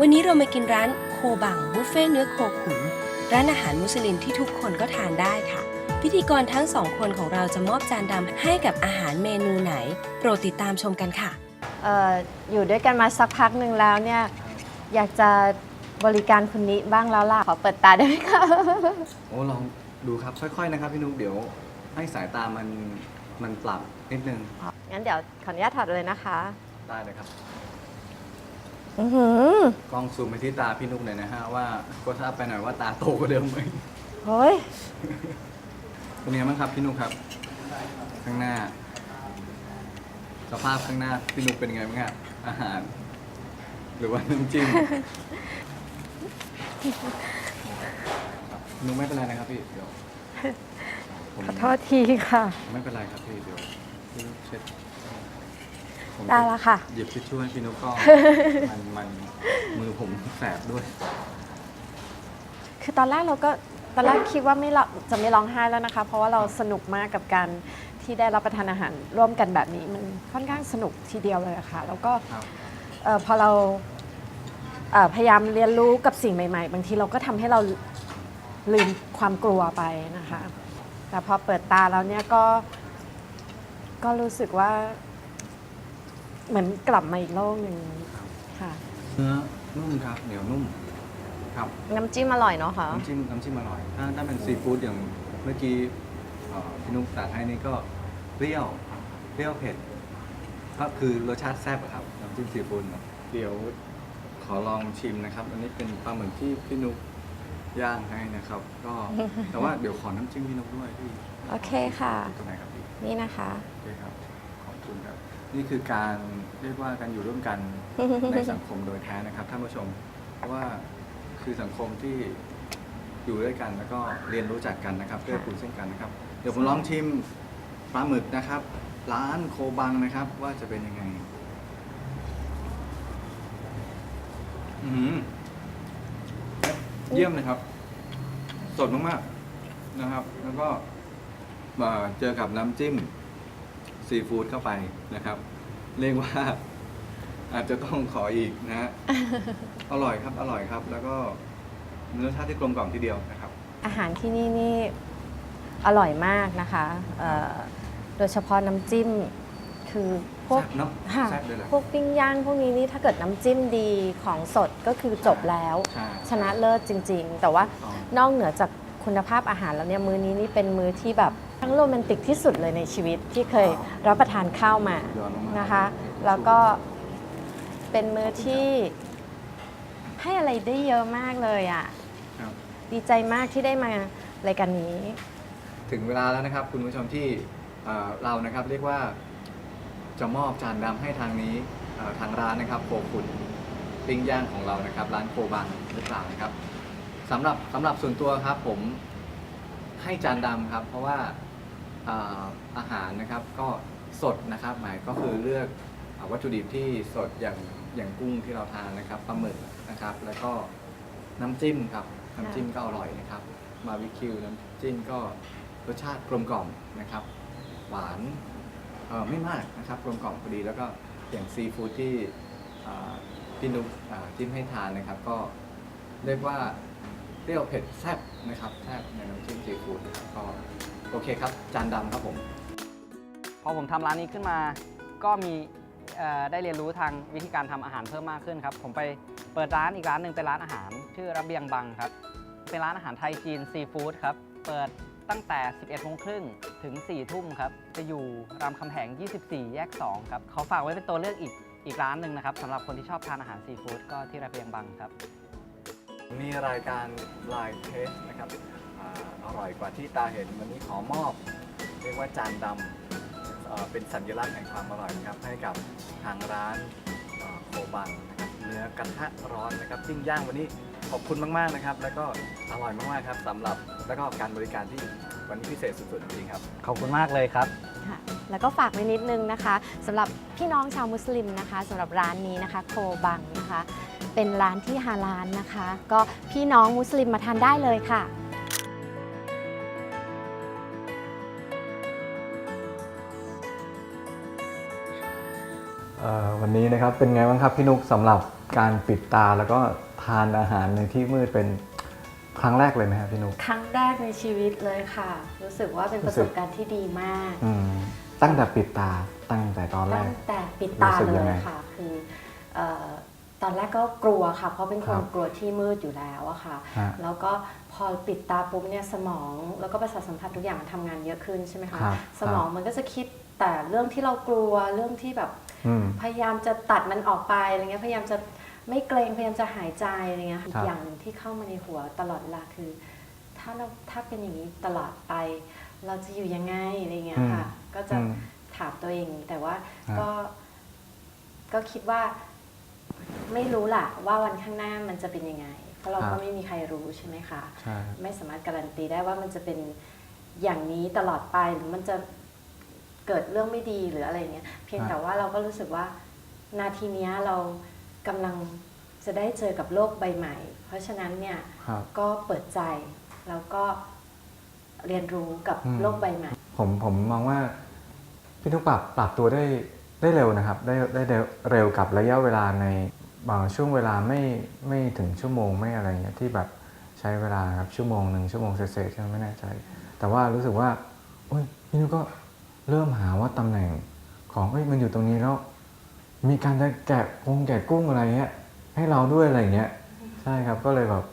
วันนี้เรามากินร้านโคบังบุฟเฟ่ต์เนื้อโคขุน ร้านอาหารมุสลิมที่ทุกคนก็ทานได้ค่ะ พิธีกรทั้งสองคนของเราจะมอบจานดำให้กับอาหารเมนูไหน โปรดติดตามชมกันค่ะ เอ่ออยู่ด้วยกันมาสักพักหนึ่งแล้วเนี่ย อยากจะบริการคุณนิบ้างแล้วล่ะ ขอเปิดตาได้ไหมคะ โอ้ลองดูครับค่อยๆนะครับพี่นุ๊กเดี๋ยวให้สายตามันมันปรับนิดนึงงั้นเดี๋ยวขออนุญาตถอดเลยนะคะ ได้เลยครับ อือหือกล้องซูมไปที่ตาพี่นุ๊กหน่อยนะฮะว่าก็ทราบไปหน่อยว่าตาโตกว่าเดิมไหมเฮ้ย เป็นไงบ้างครับพี่นุ๊กครับ ข้างหน้า สภาพข้างหน้าพี่นุ๊กเป็นไงบ้างครับอาหาร หรือว่าน้ำจิ้มครับนุ๊กไม่เป็นไรนะครับพี่เดี๋ยวผมขอโทษทีค่ะ ไม่เป็นไรครับพี่เดี๋ยวพี่นุ๊กเช็ด ผมจะได้แล้วค่ะ หยิบทิชชู่ให้พี่นุ๊กก็มันมันมือผมแสบด้วย คือตอนแรกเราก็ตอนแรกคิดว่าไม่ร้องจะไม่ร้องไห้แล้วนะคะ เพราะว่าเราสนุกมากกับการที่ได้รับประทานอาหารร่วมกันแบบนี้ มันค่อนข้างสนุกทีเดียวเลยอะค่ะ แล้วก็ครับ เออพอเราเอ่อพยายามเรียนรู้กับสิ่งใหม่ ๆ บางทีเราก็ทำให้เราลืมความกลัวไปนะคะ แต่พอเปิดตาแล้วเนี่ยก็ก็รู้สึกว่า เหมือนกลับมาอีกโลกหนึ่งค่ะ เนื้อนุ่มครับเหนียวนุ่มครับน้ำจิ้มอร่อยเนาะค่ะน้ำจิ้มน้ำจิ้มอร่อย ถ้าถ้าเป็นซีฟู้ดอย่างเมื่อกี้เอ่อพี่นุ๊กตัดให้นี่ก็เปรี้ยวเปรี้ยวเผ็ดก็คือรสชาติแซ่บอะครับน้ำจิ้มซีฟู้ดเนอะเดี๋ยวขอลองชิมนะครับ อันนี้เป็นปลาหมึกที่พี่นุ๊กย่างให้นะครับ ก็แต่ว่าเดี๋ยวขอน้ำจิ้มพี่นุ๊กด้วยพี่โอเคค่ะ ตรงไหนครับพี่นี่นะคะ โอเคครับขอบคุณครับ นี่คือการเรียกว่าการอยู่ร่วมกันในสังคมโดยแท้นะครับท่านผู้ชม เพราะว่าคือสังคมที่อยู่ด้วยกันแล้วก็เรียนรู้จักกันนะครับเพื่อปูนเส้นกันนะครับ เดี๋ยวผมลองชิมปลาหมึกนะครับ ร้านโคบังนะครับ ว่าจะเป็นยังไง อือหือเยี่ยมเลยครับ สดมากๆนะครับ แล้วก็มาเจอกับน้ำจิ้ม ซีฟู้ดเข้าไปนะครับ เรียกว่า อาจจะต้องขออีกนะฮะ อร่อยครับ อร่อยครับ แล้วก็มีรสชาติที่กลมกล่อมทีเดียวนะครับ อาหารที่นี่นี่อร่อยมากนะคะเอ่อโดยเฉพาะน้ำจิ้มคือพวกแซ่บเนอะค่ะแซ่บเลยแหละพวกปิ้งย่างพวกนี้นี่ถ้าเกิดน้ำจิ้มดีของสดก็คือจบแล้ว ใช่ชนะเลิศจริง ๆ แต่ว่าอ๋อนอกเหนือจากคุณภาพอาหารแล้วเนี่ย มื้อนี้นี่เป็นมื้อที่แบบ ทั้งโรแมนติกที่สุดเลยในชีวิตที่เคยรับประทานข้าวมายอดมากๆนะคะ แล้วก็เป็นมื้อที่ให้อะไรได้เยอะมากเลยอะครับดีใจมากที่ได้มารายการนี้ ถึงเวลาแล้วนะครับ คุณผู้ชมที่เอ่อเรานะครับเรียกว่าจะมอบจานดำให้ทางนี้เอ่อทางร้านนะครับโคขุนปิ้งย่างของเรานะครับ ร้านโคบังหรือเปล่านะครับสำหรับสำหรับส่วนตัวครับผมให้จานดำครับ เพราะว่าเอาหารนะครับก็สดนะครับ หมายก็คือเลือกอวัตถุดิบที่สดอย่างอย่างกุ้งที่เราทานนะครับปลาหมึกนะครับ แล้วก็น้ำจิ้มครับน้ำจิ้มก็อร่อยนะครับบาร์บีคิวน้ำจิ้มก็รสชาติกลมกล่อมนะครับ หวานไม่มากนะครับกลมกล่อมพอดีแล้วก็อย่างซีฟู้ดที่พี่นุ๊กจิ้มให้ทานนะครับ ก็เรียกว่า รี้ยวเผ็ดแซ่บนะครับแซ่บในน้ำจิ้มซีฟู้ดนะครับก็โอเคครับ จานดำครับผม พอผมทำร้านนี้ขึ้นมา ก็มีเอ่อได้เรียนรู้ทางวิธีการทำอาหารเพิ่มมากขึ้นครับ ผมไปเปิดร้านอีกร้านหนึ่งเป็นร้านอาหาร ชื่อระเบียงบังครับ เป็นร้านอาหารไทยจีนซีฟู้ดครับ เปิดตั้งแต่ 11โมงครึ่งถึง 4 ทุ่มครับ จะอยู่รามคำแหง 24 แยก 2 ครับ เขาฝากไว้เป็นตัวเลือกอีกอีกร้านหนึ่งนะครับสำหรับคนที่ชอบทานอาหารซีฟู้ดก็ที่ระเบียงบังครับ มีรายการไลฟ์เทสนะครับอาอร่อยกว่าที่ตาเห็นวันนี้ขอมอบ เรียกว่าจานดำเอ่อเป็นสัญลักษณ์แห่งความอร่อยนะครับให้กับทางร้านเอ่อโคบังนะครับเนื้อกระทะร้อนนะครับปิ้งย่างวันนี้ขอบคุณมากๆนะครับ แล้วก็อร่อยมากๆครับสำหรับแล้วก็การบริการที่วันนี้พิเศษสุดๆจริงๆครับ ขอบคุณมากเลยครับ ค่ะแล้วก็ฝากไว้นิดนึงนะคะสำหรับพี่น้องชาวมุสลิมนะคะสำหรับร้านนี้นะคะ โคบังนะคะ เป็นร้านที่ฮาลาลนะคะ ก็พี่น้องมุสลิมมาทานได้เลยค่ะเอ่อวันนี้นะครับเป็นไงบ้างครับพี่นุกสำหรับการปิดตาแล้วก็ทานอาหารในที่มืดเป็นครั้งแรกเลยไหมครับพี่นุกครั้งแรกในชีวิตเลยค่ะ รู้สึกว่าเป็นประสบการณ์ที่ดีมากอืมตั้งแต่ปิดตาตั้งแต่ตอนแรตั้กงแต่ปิดตารู้สึกเลยังยไงค่ะ คือเออ ตอนแรกก็กลัวค่ะ เพราะเป็นคนครับกลัวที่มืดอยู่แล้วอะค่ะ ฮะแล้วก็พอปิดตาปุ๊บเนี่ยสมองแล้วก็ประสาทสัมผัสทุกอย่างมันทำงานเยอะขึ้นใช่ไหมคะครับ สมองมันก็จะคิดแต่เรื่องที่เรากลัวเรื่องที่แบบ อืม พยายามจะตัดมันออกไปอะไรเงี้ยพยายามจะไม่เกรงพยายามจะหายใจอะไรเงี้ยครับอีกอย่างหนึ่งที่เข้ามาในหัวตลอดเวลาคือ ถ้าเราถ้าเป็นอย่างนี้ตลอดไป เราจะอยู่ยังไงอะไรเงี้ยค่ะ ก็จะอืม ถามตัวเองอย่างนี้แต่ว่าครับ ก็ก็คิดว่า ไม่รู้ล่ะว่าวันข้างหน้ามันจะเป็นยังไง เพราะเราก็ไม่มีใครรู้ใช่ไหมคะใช่ไม่สามารถการันตีได้ว่ามันจะเป็นอย่างนี้ตลอดไปหรือมันจะเกิดเรื่องไม่ดีหรืออะไรอย่างเงี้ยเพียงครับแต่ว่าเราก็รู้สึกว่านาทีเนี้ยเรากำลังจะได้เจอกับโลกใบใหม่ เพราะฉะนั้นเนี่ยครับก็เปิดใจแล้วก็เรียนรู้กับอืมโลกใบใหม่ ผมผมมองว่าพี่นุกปรับปรับตัวได้ได้เร็วนะครับ ได้ได้เร็วเร็วกับระยะเวลาในบาง ช่วงเวลาไม่ไม่ถึงชั่วโมงไม่อะไรเงี้ยที่แบบใช้เวลาครับชั่วโมงหนึ่งชั่วโมงเศษๆใช่ไหมไม่แน่ใจ แต่ว่ารู้สึกว่าโอ้ยพี่นุกก็เริ่มหาว่าตำแหน่งของเอ้ยมันอยู่ตรงนี้แล้ว มีการจะแกะกงแกะกุ้งอะไรเงี้ยให้เราด้วยอะไรเงี้ยใช่ครับก็เลยแบบ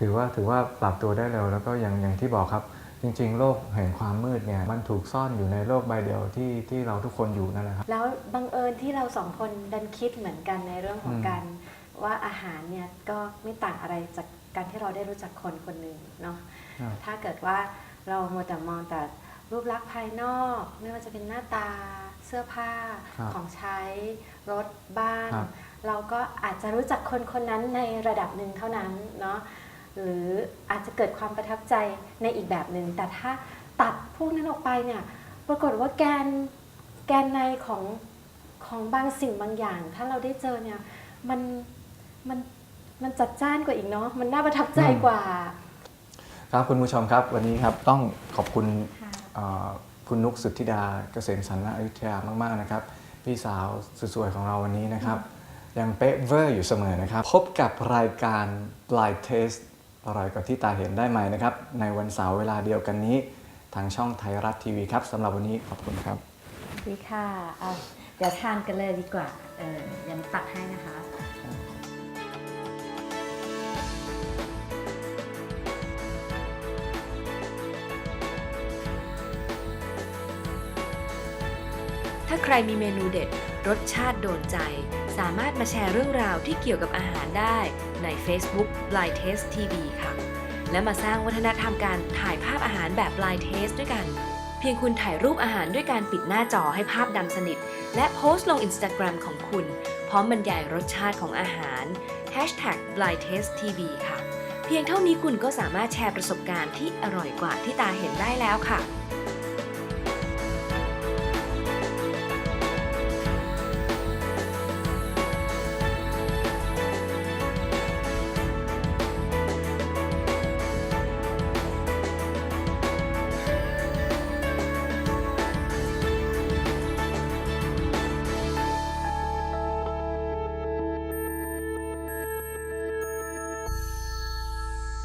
ถือว่าถือว่าปรับตัวได้เร็วแล้วก็อย่างอย่างที่บอกครับ จริงๆ โลกแห่งความมืดเนี่ยมันถูกซ่อนอยู่ในโลกใบเดียวที่ที่เราทุกคนอยู่นั่นแหละครับแล้วบังเอิญที่เราสองคนดันคิดเหมือนกันในเรื่องของอืมการว่าอาหารเนี่ยก็ไม่ต่างอะไรจากการที่เราได้รู้จักคนคนหนึ่งเนาะครับถ้าเกิดว่าเรามัวแต่มองแต่รูปลักษณ์ภายนอก ไม่ว่าจะเป็นหน้าตาเสื้อผ้าครับของใช้รถบ้านครับเราก็อาจจะรู้จักคนคนนั้นในระดับหนึ่งเท่านั้นเนาะ หรืออาจจะเกิดความประทับใจในอีกแบบหนึ่งแต่ถ้าตัดพวกนั้นออกไปเนี่ยปรากฏว่าแกนแกนในของของบางสิ่งบางอย่าง ถ้าเราได้เจอเนี่ยมันมันมันจัดจ้านกว่าอีกเนาะมันน่าประทับใจกว่า ครับคุณผู้ชมครับ วันนี้ครับต้องขอบคุณค่ะเอ่อคุณนุกสุทธิดาเกษมสันต์ณอยุธยามาก ๆ นะครับ พี่สาวสวยๆของเราวันนี้นะครับ ยังเป๊ะเวอร์อยู่เสมอนะครับ พบกับรายการ Blind Taste อร่อยกว่าที่ตาเห็นได้ไหมนะครับ ในวันเสาร์เวลาเดียวกันนี้ ทางช่องไทยรัฐทีวีครับสำหรับวันนี้ขอบคุณครับดีค่ะอะเดี๋ยวทานกันเลยดีกว่าเออยันตักให้นะคะถ้าใครมีเมนูเด็ด รสชาติโดนใจ สามารถมาแชร์เรื่องราวที่เกี่ยวกับอาหารได้ใน Facebook Blind Taste TV ค่ะ และมาสร้างวัฒนธรรมการถ่ายภาพอาหารแบบ Blind Taste ด้วยกัน เพียงคุณถ่ายรูปอาหารด้วยการปิดหน้าจอให้ภาพดำสนิท และโพสต์ลง Instagram ของคุณ พร้อมบรรยายรสชาติของอาหาร Hashtag Blind Taste TV ค่ะ เพียงเท่านี้คุณก็สามารถแชร์ประสบการณ์ที่อร่อยกว่าที่ตาเห็นได้แล้วค่ะ